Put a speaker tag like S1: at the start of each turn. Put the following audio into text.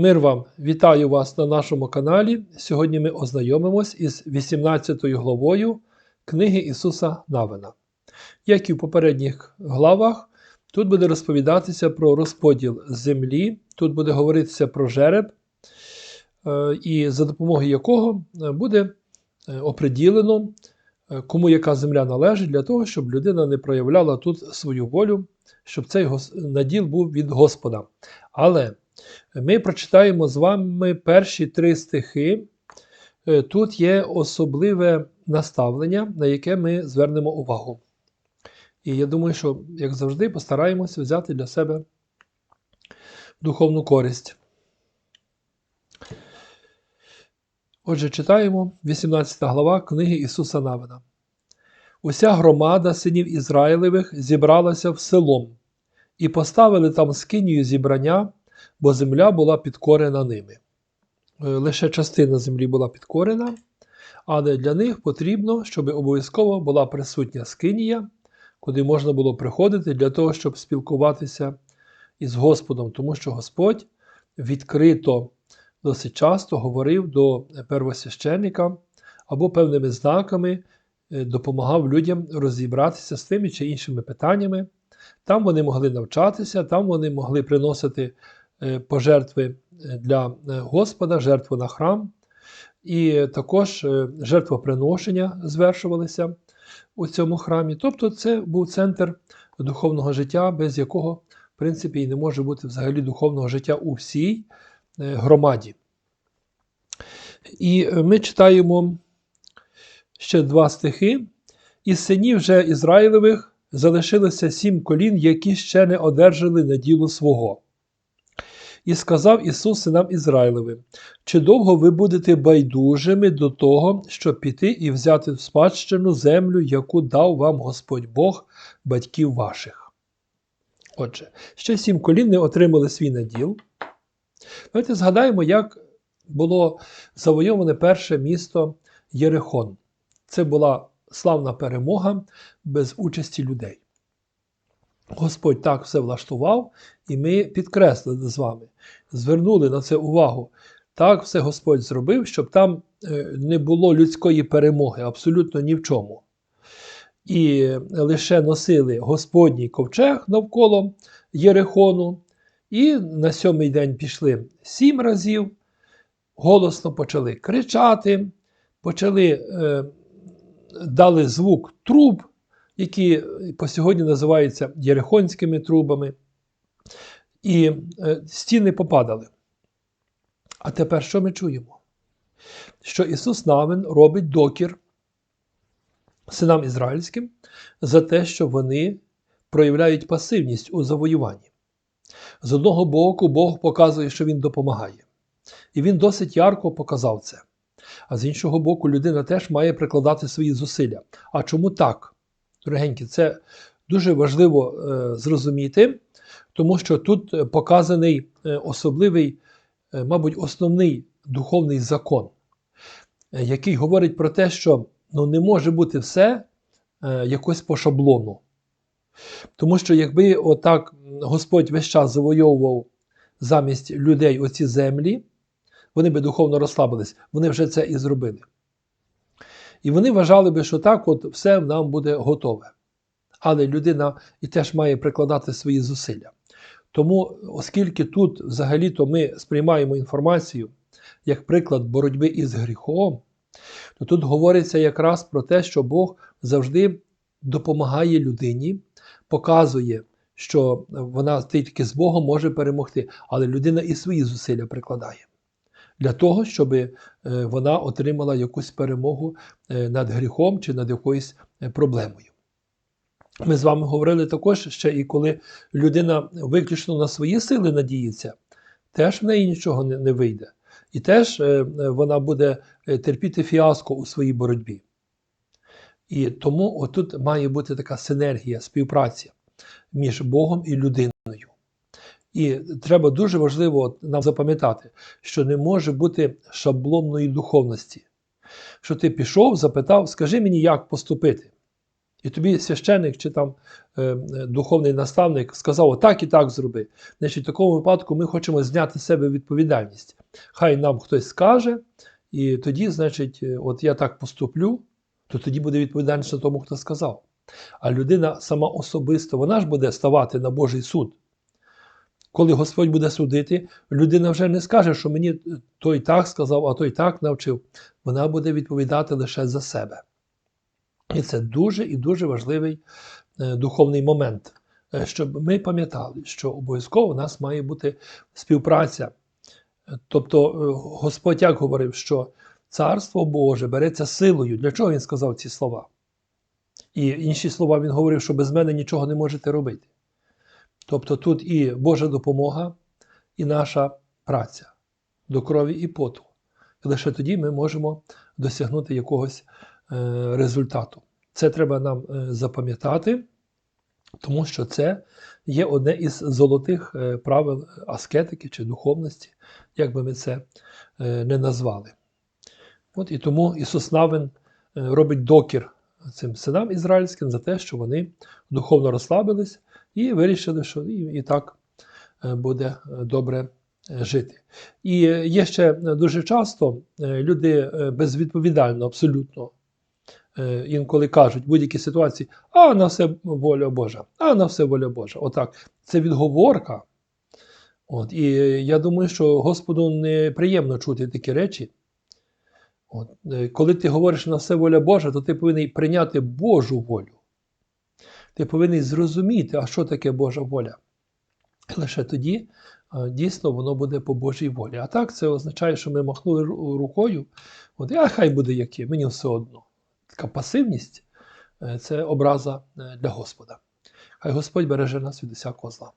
S1: Мир вам, вітаю вас на нашому каналі. Сьогодні ми ознайомимось із 18 главою книги Ісуса Навина. Як і в попередніх главах, тут буде розповідатися про розподіл землі, тут буде говоритися про жереб, е, і за допомогою якого е, буде е, оприділено, кому яка земля належить, для того, щоб людина не проявляла тут свою волю, щоб цей наділ був від Господа. Але ми прочитаємо з вами перші три стихи. Е, Тут є особливе наставлення, на яке ми звернемо увагу. І я думаю, що, як завжди, постараємося взяти для себе духовну користь. Отже, читаємо 18 глава книги Ісуса Навина. Уся громада синів Ізраїлевих зібралася в селом і поставили там скинію зібрання, бо земля була підкорена ними. Е, Лише частина землі була підкорена, але для них потрібно, щоб обов'язково була присутня скинія, куди можна було приходити для того, щоб спілкуватися із Господом, тому що Господь відкрито досить часто говорив до первосвященника або певними знаками е, допомагав людям розібратися з тими чи іншими питаннями. Там вони могли навчатися, там вони могли приносити пожертви е, для е, Господа, жертву на храм, і також е, жертвоприношення звершувалися у цьому храмі. Тобто це був центр духовного життя, без якого, в принципі, і не може бути взагалі духовного життя у всій е, громаді. І е, ми читаємо ще два стихи. Із синів же Ізраїлевих залишилося сім колін, які ще не одержали наділу свого. І сказав Ісус синам Ізраїлевим: Чи довго ви будете байдужими до того, щоб піти і взяти в спадщину землю, яку дав вам Господь Бог, батьків ваших? Отже, ще сім колін не отримали свій наділ. Давайте згадаємо, як було завойоване перше місто Єрихон. Це була славна перемога без участі людей. Господь так все влаштував, і ми підкреслили з вами, звернули на це увагу. Так все Господь зробив, щоб там е, не було людської перемоги абсолютно ні в чому. І лише носили Господній ковчег навколо Єрихону, і на сьомий день пішли сім разів, голосно почали кричати, почали, е, дали звук труб, які по сьогодні називаються єрихонськими трубами, і е, стіни попадали. А тепер що ми чуємо? Що Ісус Навин робить докір синам ізраїльським за те, що вони проявляють пасивність у завоюванні. З одного боку, Бог показує, що Він допомагає. І він досить ярко показав це. А з іншого боку, людина теж має прикладати свої зусилля. А чому так? Дорогенькі, це дуже важливо е, зрозуміти, тому що тут показаний е, особливий, е, мабуть, основний духовний закон, е, який говорить про те, що ну, не може бути все е, якось по шаблону. Тому що якби отак Господь весь час завойовував замість людей оці землі, вони би духовно розслабились, вони вже це і зробили. І вони вважали би, що так от все нам буде готове. Але людина і теж має прикладати свої зусилля. Тому, оскільки тут взагалі-то ми сприймаємо інформацію як приклад боротьби із гріхом, то тут говориться якраз про те, що Бог завжди допомагає людині, показує, що вона тільки з Богом може перемогти, але людина і свої зусилля прикладає для того, щоб е, вона отримала якусь перемогу е, над гріхом чи над якоюсь е, проблемою. Ми з вами говорили також ще і коли людина виключно на свої сили надіється, теж в неї нічого не, вийде. І теж вона буде терпіти фіаско у своїй боротьбі. І тому отут має бути така синергія, співпраця між Богом і людиною. І треба дуже важливо нам запам'ятати, що не може бути шаблонної духовності. Що ти пішов, запитав, скажи мені, як поступити. І тобі священник чи там е, духовний наставник сказав, отак і так зроби. Значить, в такому випадку ми хочемо зняти з себе відповідальність. Хай нам хтось скаже, і тоді, значить, е, от я так поступлю, то тоді буде відповідальність на тому, хто сказав. А людина сама особисто, вона ж буде ставати на Божий суд. Коли Господь буде судити, людина вже не скаже, що мені той так сказав, а той так навчив. Вона буде відповідати лише за себе. І це дуже і дуже важливий е, духовний момент, е, щоб ми пам'ятали, що обов'язково у нас має бути співпраця. Тобто е, Господь як говорив, що Царство Боже береться силою. Для чого він сказав ці слова? І інші слова він говорив, що без мене нічого не можете робити. Тобто тут і Божа допомога, і наша праця до крові і поту. І лише тоді ми можемо досягнути якогось е, результату. Це треба нам е, запам'ятати, тому що це є одне із золотих е, правил аскетики чи духовності, як би ми це не назвали. От і тому Ісус Навин робить докір цим синам ізраїльським за те, що вони духовно розслабились і вирішили, що і, так е, буде е, добре е, жити. І є ще дуже часто люди безвідповідально, абсолютно інколи кажуть в будь-якій ситуації, а на все воля Божа, а на все воля Божа. Отак. Це відговорка. От, і я думаю, що Господу неприємно чути такі речі. От, коли ти говориш на все воля Божа, то ти повинен прийняти Божу волю. Ти повинен зрозуміти, а що таке Божа воля. Лише тоді дійсно воно буде по Божій волі. А так це означає, що ми махнули рукою, от, а хай буде яке, мені все одно. Така пасивність е, це образа е, для Господа. Хай Господь береже нас від усякого зла.